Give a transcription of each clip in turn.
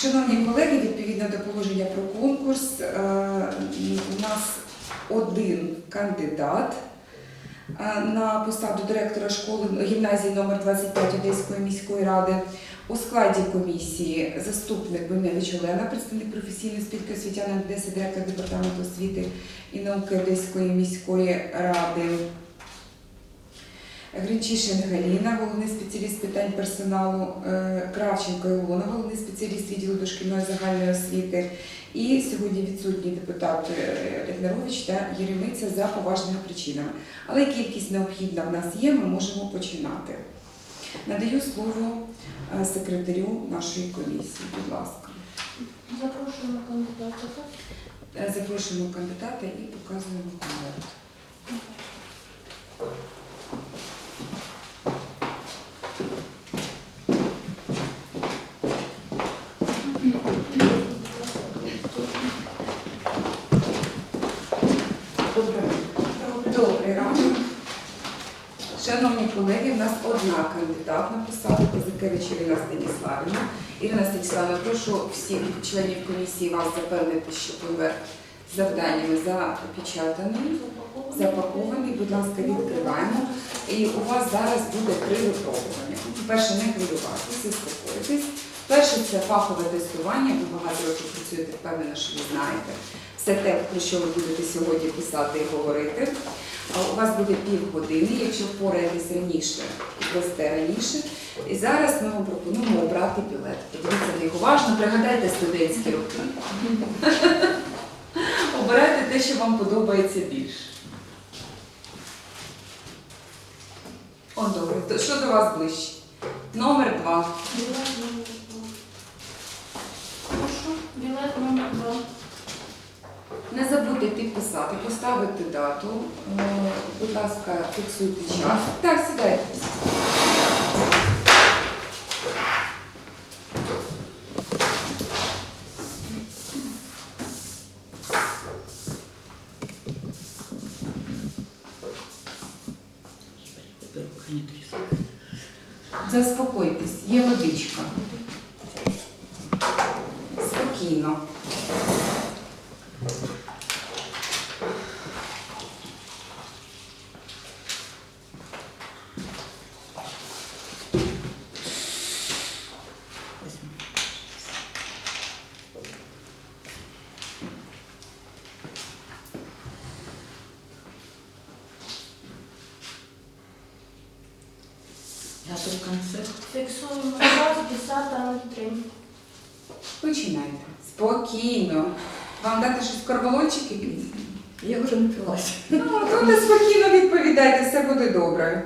Шановні колеги, відповідно до положення про конкурс, е, у нас один кандидат е, на посаду директора школи гімназії номер 25 Одеської міської ради. У складі комісії заступник Бимевич Олена, представник професійної спілки освітян Одеси, директор департаменту освіти і науки Одеської міської ради. Гринчишин Галіна, головний спеціаліст питань персоналу, е, Кравченко Ілона, головний спеціаліст відділу дошкільної загальної освіти. І сьогодні відсутній депутат е, та Єремиця за поважними причинами. Але кількість необхідна в нас є, ми можемо починати. Надаю слово е, секретарю нашої комісії. Будь ласка, Запрошуємо кандидата. Запрошуємо кандидата і показуємо конверт. Добрий ранок. Шановні колеги, в нас одна кандидат на посаду Козакевич Ірина Станіславівна. Ірина Станіславівна, прошу всіх членів комісії вас запевнити, що конверт завданнями запечатаний, запакований. Будь ласка, відкриваємо. І у вас зараз буде три випробування. По-перше, не хвилюватися, заспокойтесь. Перше це фахове тестування. Ви багато років працюєте, впевнена, що ви знаєте все те, про що ви будете сьогодні писати і говорити. У вас буде півгодини, якщо впораєтесь раніше, дасте раніше. І зараз ми вам пропонуємо обрати білет. Подивіться на них уважно, пригадайте студентські роки. Обирайте те, що вам подобається більше. О, добре. То Що до вас ближче? Номер два. Білет номер два. Прошу. Білет номер два. Не забудьте підписати, поставити дату. Е, Будь ласка, фіксуйте час. Так, сідайте. Заспокойтесь, є водичка. Спокійно. Дату концерт. Фіксуємо час 10.03. Починайте. Спокійно. Вам дати щось карболончики? Я вже напилася. Ну, то не спокійно відповідайте, все буде добре.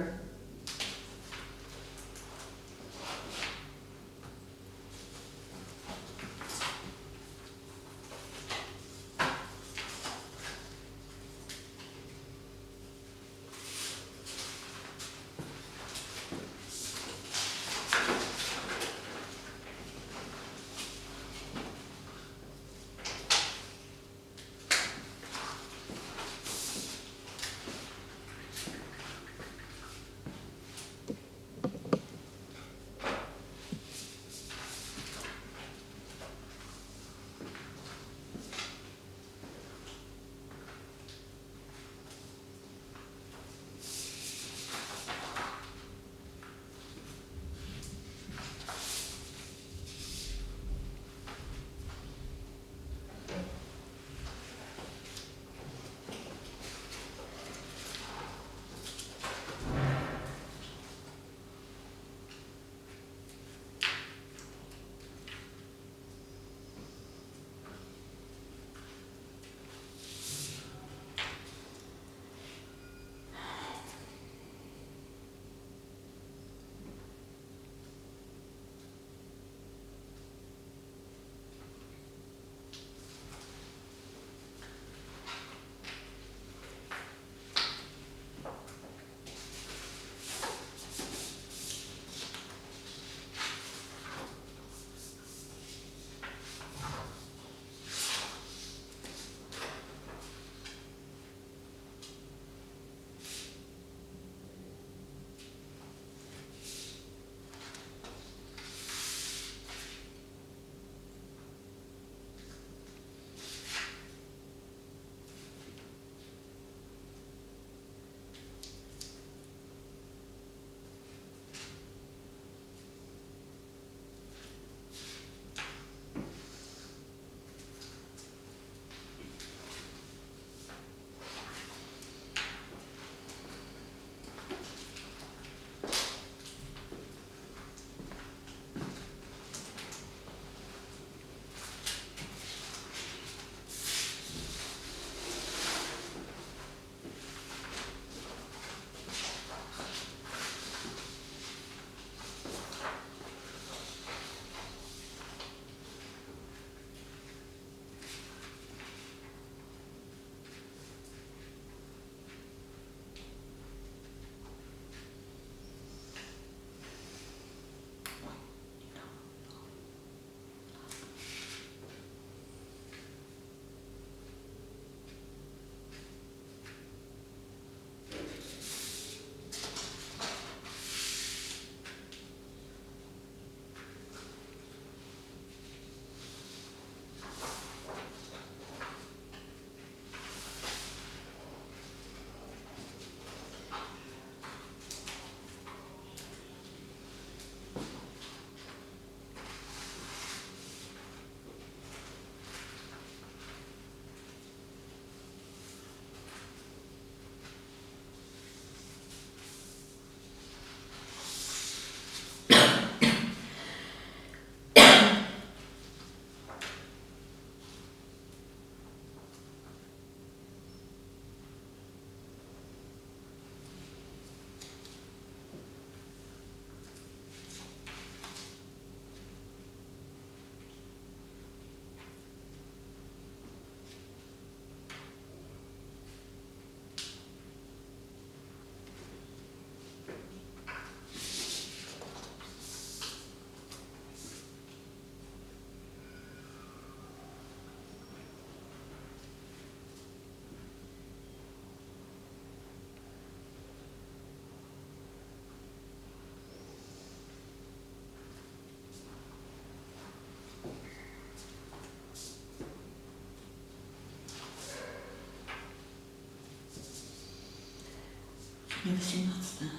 18.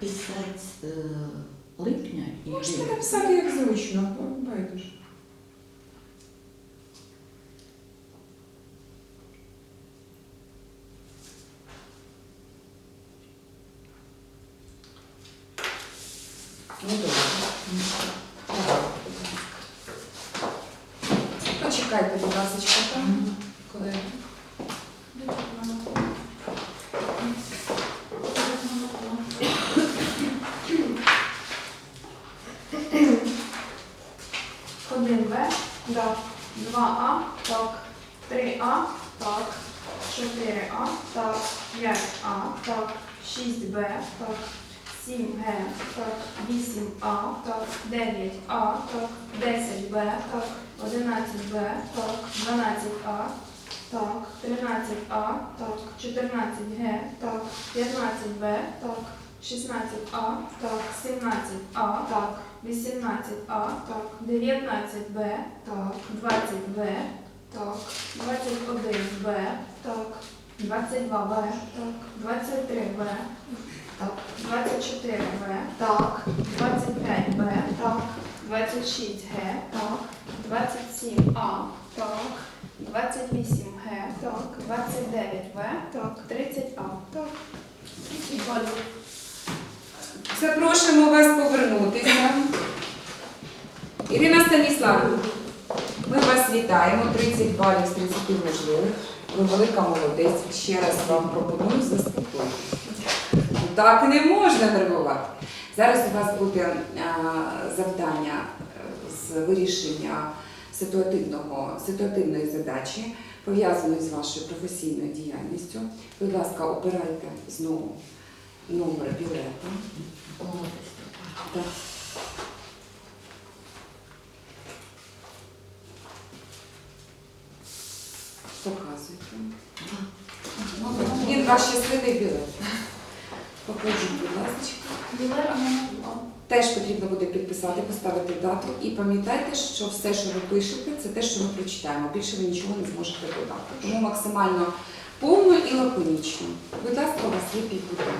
Писать э, липня і Можете написати як зручно, байдуже. 8А, так, 9А, ток 10Б, ток 11Б, ток 12А, ток, 13А, ток, 14Г, ток, 15Б, ток, 16А, ток, 17А, ток, 18А, ток, 19Б, ток, 20Б, ток, 21Б, ток, 22Б, ток, 23Б так, 24 Б, так, 25 Б, так, 26 Г, так, 27 А, так, 28 Г, так, 29 В, так, 30 А, так. Запрошуємо вас повернутися. Ірина Станіславівна, ми вас вітаємо. 30 балів з 30 можливих. Ви велика молодець. Ще раз вам пропоную заспокоїтися. Так не можна нервувати. Зараз у вас буде а, завдання е, з вирішення ситуативного, ситуативної задачі, пов'язаної з вашою професійною діяльністю. Будь ласка, обирайте знову номер білета. Так. Показуйте. Він ваш щасливий білет. Покажіть, будь ласка. Теж потрібно буде підписати, поставити дату. І пам'ятайте, що все, що ви пишете, це те, що ми прочитаємо. Більше ви нічого не зможете додати. Тому максимально повно і лаконічно. Будь ласка, у вас є півгодини.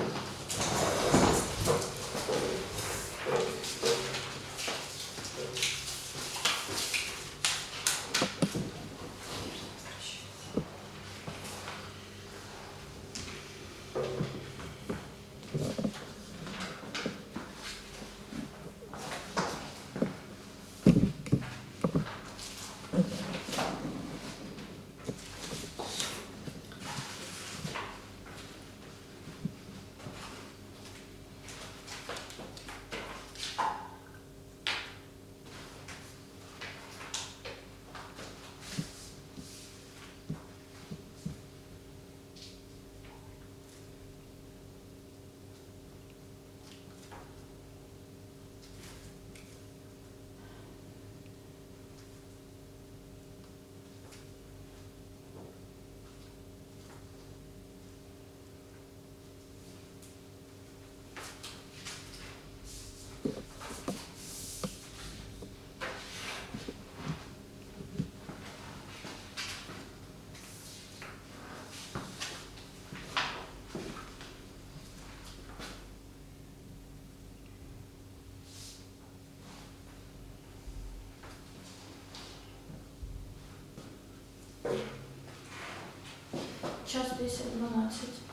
10, 12.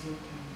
is okay.